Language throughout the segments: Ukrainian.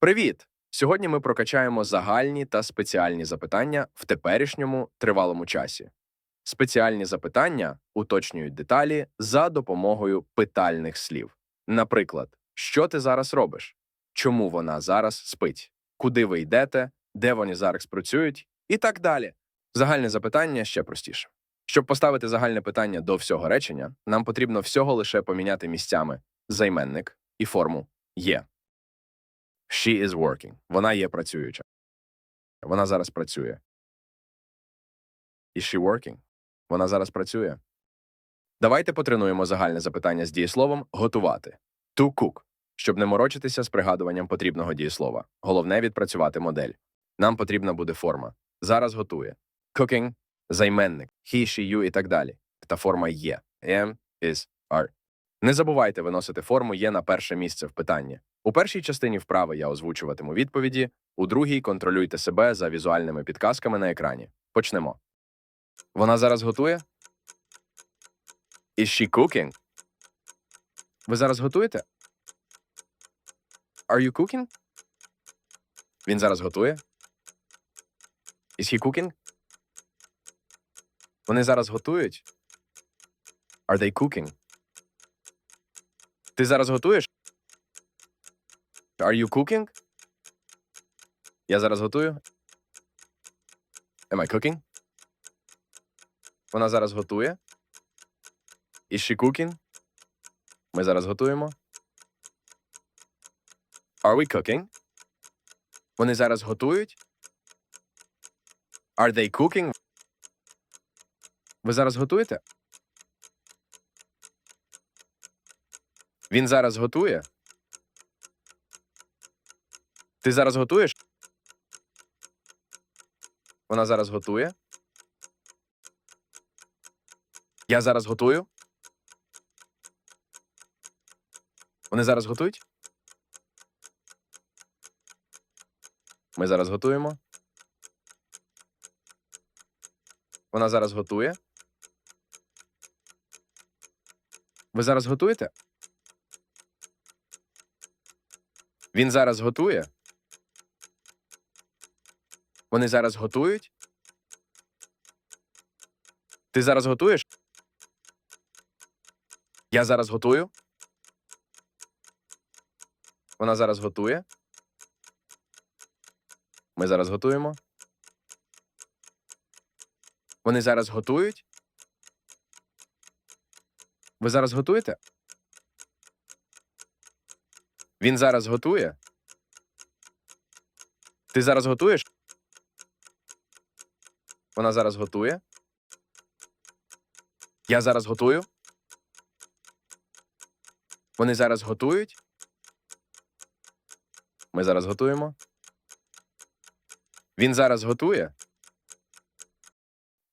Привіт! Сьогодні ми прокачаємо загальні та спеціальні запитання в теперішньому тривалому часі. Спеціальні запитання уточнюють деталі за допомогою питальних слів. Наприклад, що ти зараз робиш? Чому вона зараз спить? Куди ви йдете? Де вони зараз працюють? І так далі. Загальне запитання ще простіше. Щоб поставити загальне питання до всього речення, нам потрібно всього лише поміняти місцями займенник і форму є. She is working. Вона є працююча. Вона зараз працює. Is she working? Вона зараз працює. Давайте потренуємо загальне запитання з дієсловом готувати. To cook. Щоб не морочитися з пригадуванням потрібного дієслова. Головне відпрацювати модель. Нам потрібна буде форма. Зараз готує. Cooking – займенник. He, she, you і так далі. Та форма є. Am, is, are. Не забувайте виносити форму є на перше місце в питанні. У першій частині вправи я озвучуватиму відповіді, у другій контролюйте себе за візуальними підказками на екрані. Почнемо. Вона зараз готує? Is she cooking? Ви зараз готуєте? Are you cooking? Він зараз готує? Is he cooking? Вони зараз готують? Are they cooking? Ти зараз готуєш? Are you cooking? Я зараз готую. Am I cooking? Вона зараз готує. Is she cooking? Ми зараз готуємо. Are we cooking? Вони зараз готують. Are they cooking? Ви зараз готуєте? Він зараз готує. Ти зараз готуєш? Вона зараз готує. Я зараз готую. Вони зараз готують? Ми зараз готуємо. Вона зараз готує. Ви зараз готуєте? Він зараз готує. Вони зараз готують? Ти зараз готуєш? Я зараз готую. Вона зараз готує. Ми зараз готуємо. Вони зараз готують. Ви зараз готуєте? Він зараз готує. Ти зараз готуєш? Вона зараз готує. Я зараз готую. Вони зараз готують. Ми зараз готуємо. Він зараз готує.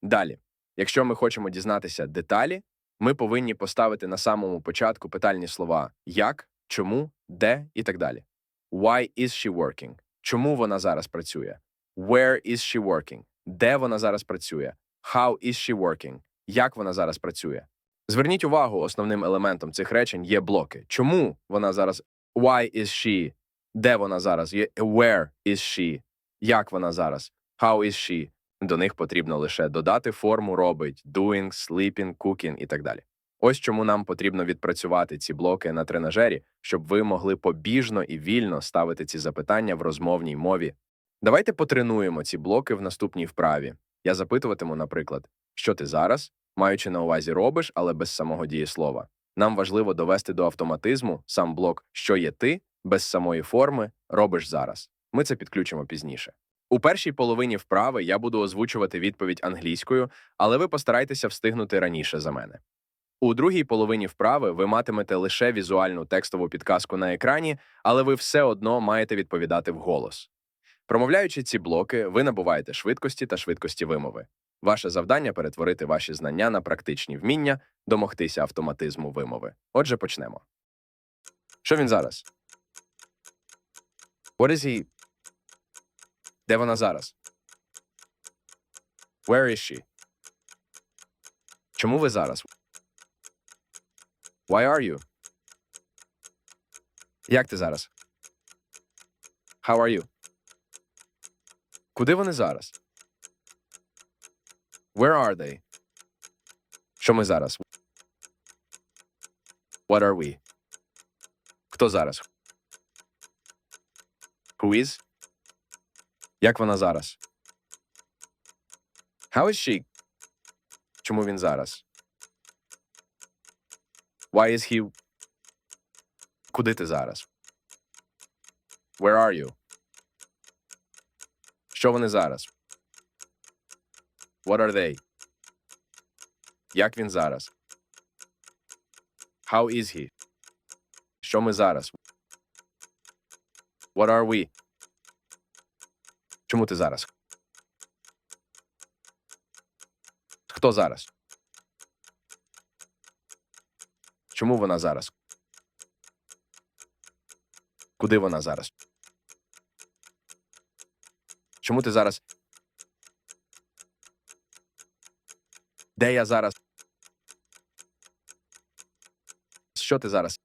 Далі. Якщо ми хочемо дізнатися деталі, ми повинні поставити на самому початку питальні слова як, чому, де і так далі. Why is she working? Чому вона зараз працює? Where is she working? Де вона зараз працює? How is she working? Як вона зараз працює? Зверніть увагу, основним елементом цих речень є блоки. Чому вона зараз Why is she? Де вона зараз? Where is she? Як вона зараз? How is she? До них потрібно лише додати форму робить doing, sleeping, cooking і так далі. Ось чому нам потрібно відпрацювати ці блоки на тренажері, щоб ви могли побіжно і вільно ставити ці запитання в розмовній мові. Давайте потренуємо ці блоки в наступній вправі. Я запитуватиму, наприклад, що ти зараз, маючи на увазі робиш, але без самого дієслова. Нам важливо довести до автоматизму сам блок, що є ти, без самої форми робиш зараз. Ми це підключимо пізніше. У першій половині вправи я буду озвучувати відповідь англійською, але ви постарайтеся встигнути раніше за мене. У другій половині вправи ви матимете лише візуальну текстову підказку на екрані, але ви все одно маєте відповідати вголос. Промовляючи ці блоки, ви набуваєте швидкості та швидкості вимови. Ваше завдання перетворити ваші знання на практичні вміння, домогтися автоматизму вимови. Отже, почнемо. Що він зараз? What is he? Де вона зараз? Where is she? Чому ви зараз? Why are you? Як ти зараз? How are you? Куди вони зараз? Where are they? Що ми зараз? What are we? Хто зараз? Who is? Як вона зараз? How is she? Чому він зараз? Why is he? Куди ти зараз? Where are you? Що вони зараз? What are they? Як він зараз? How is he? Що ми зараз? What are we? Чому ти зараз? Хто зараз? Чому вона зараз? Куди вона зараз? Чому ти зараз? Де я зараз? Що ти зараз?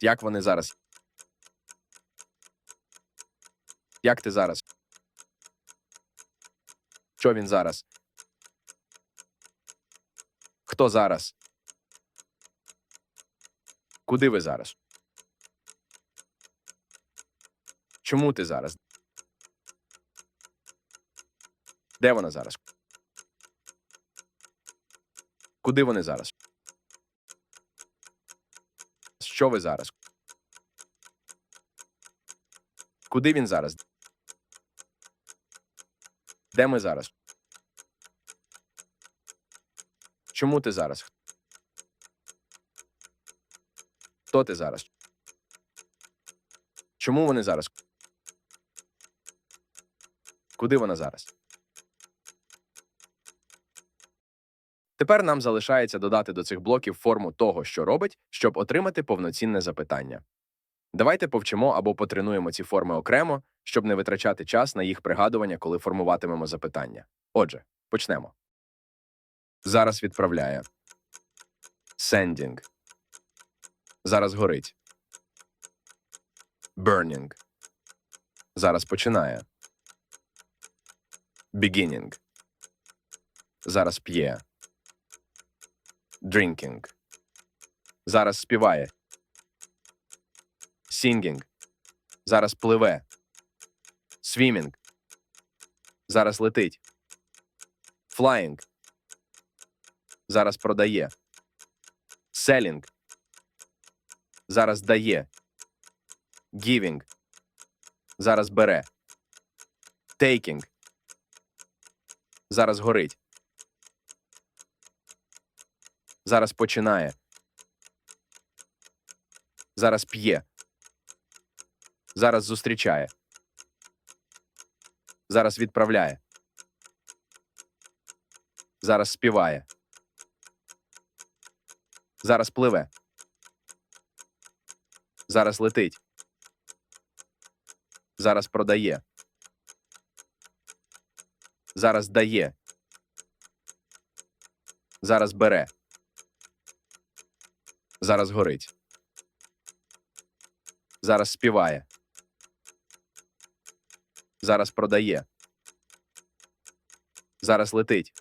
Як вони зараз? Як ти зараз? Що він зараз? Хто зараз? Куди ви зараз? Чому ти зараз? Де вона зараз? Куди вони зараз? Що ви зараз? Куди він зараз? Де ми зараз? Чому ти зараз? Хто ти зараз? Чому вони зараз? Куди вона зараз? Тепер нам залишається додати до цих блоків форму того, що робить, щоб отримати повноцінне запитання. Давайте повчимо або потренуємо ці форми окремо, щоб не витрачати час на їх пригадування, коли формуватимемо запитання. Отже, почнемо. Зараз відправляє. Sending. Зараз горить. Burning. Зараз починає. Beginning. Зараз п'є. Drinking. Зараз співає. Singing. Зараз пливе. Swimming. Зараз летить. Flying. Зараз продає. Selling. Зараз дає. Giving. Зараз бере. Taking. Зараз горить. Зараз починає. Зараз п'є. Зараз зустрічає. Зараз відправляє. Зараз співає. Зараз пливе. Зараз летить. Зараз продає. Зараз дає. Зараз бере. Зараз горить. Зараз співає. Зараз продає. Зараз летить.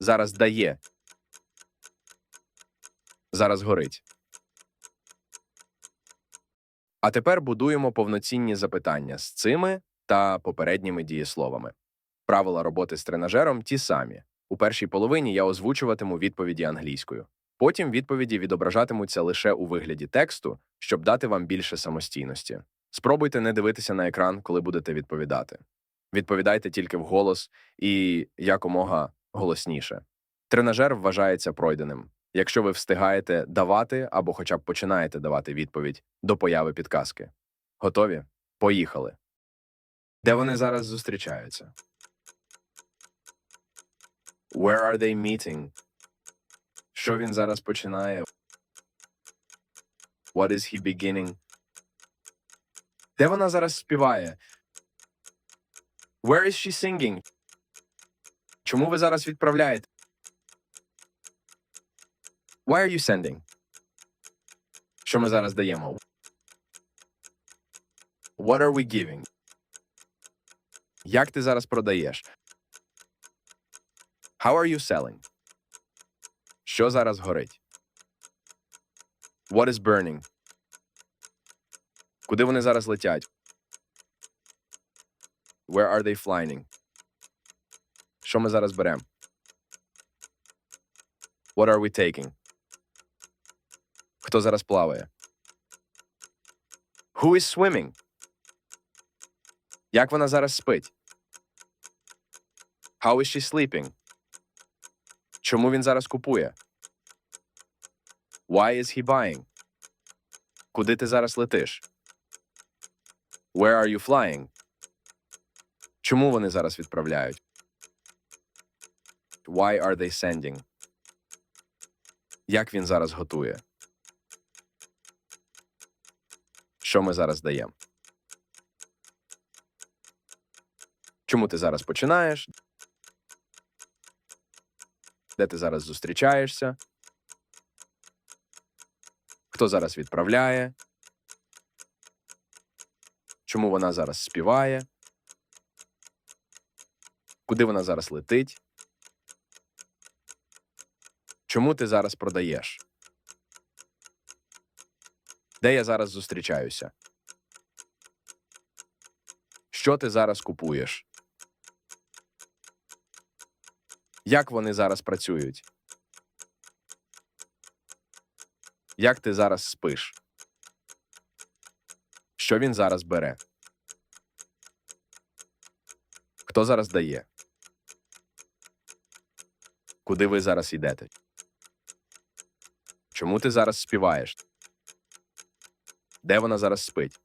Зараз дає. Зараз горить. А тепер будуємо повноцінні запитання з цими та попередніми дієсловами. Правила роботи з тренажером ті самі. У першій половині я озвучуватиму відповіді англійською. Потім відповіді відображатимуться лише у вигляді тексту, щоб дати вам більше самостійності. Спробуйте не дивитися на екран, коли будете відповідати. Відповідайте тільки вголос і якомога голосніше. Тренажер вважається пройденим, якщо ви встигаєте давати або хоча б починаєте давати відповідь до появи підказки. Готові? Поїхали. Де вони зараз зустрічаються? Where are they meeting? Що він зараз починає? What is he beginning? Де вона зараз співає? Where is she singing? Чому ви зараз відправляєте? Why are you sending? Що ми зараз даємо? What are we giving? Як ти зараз продаєш? How are you selling? Що зараз горить? What is burning? Куди вони зараз летять? Where are they flying? Що ми зараз беремо? What are we taking? Хто зараз плаває? Who is swimming? Як вона зараз спить? How is she sleeping? Чому він зараз купує? Why is he buying? Куди ти зараз летиш? Where are you flying? Чому вони зараз відправляють? Why are they sending? Як він зараз готує? Що ми зараз даємо? Чому ти зараз починаєш? Де ти зараз зустрічаєшся? Хто зараз відправляє? Чому вона зараз співає? Куди вона зараз летить? Чому ти зараз продаєш? Де я зараз зустрічаюся? Що ти зараз купуєш? Як вони зараз працюють? Як ти зараз спиш? Що він зараз бере? Хто зараз дає? Куди ви зараз йдете? Чому ти зараз співаєш? Де вона зараз спить?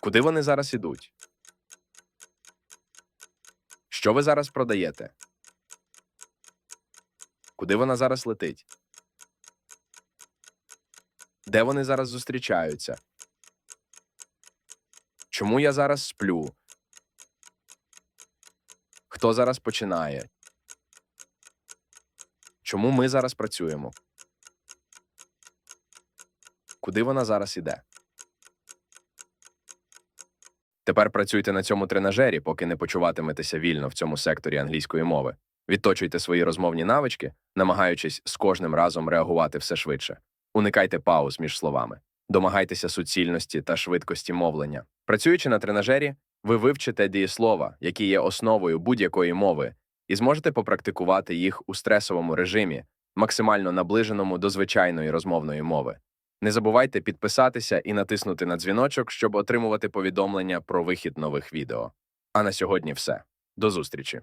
Куди вони зараз ідуть? Що ви зараз продаєте? Куди вона зараз летить? Де вони зараз зустрічаються? Чому я зараз сплю? Хто зараз починає? Чому ми зараз працюємо? Куди вона зараз іде? Тепер працюйте на цьому тренажері, поки не почуватиметеся вільно в цьому секторі англійської мови. Відточуйте свої розмовні навички, намагаючись з кожним разом реагувати все швидше. Уникайте пауз між словами, домагайтеся суцільності та швидкості мовлення. Працюючи на тренажері, ви вивчите дієслова, які є основою будь-якої мови, і зможете попрактикувати їх у стресовому режимі, максимально наближеному до звичайної розмовної мови. Не забувайте підписатися і натиснути на дзвіночок, щоб отримувати повідомлення про вихід нових відео. А на сьогодні все. До зустрічі!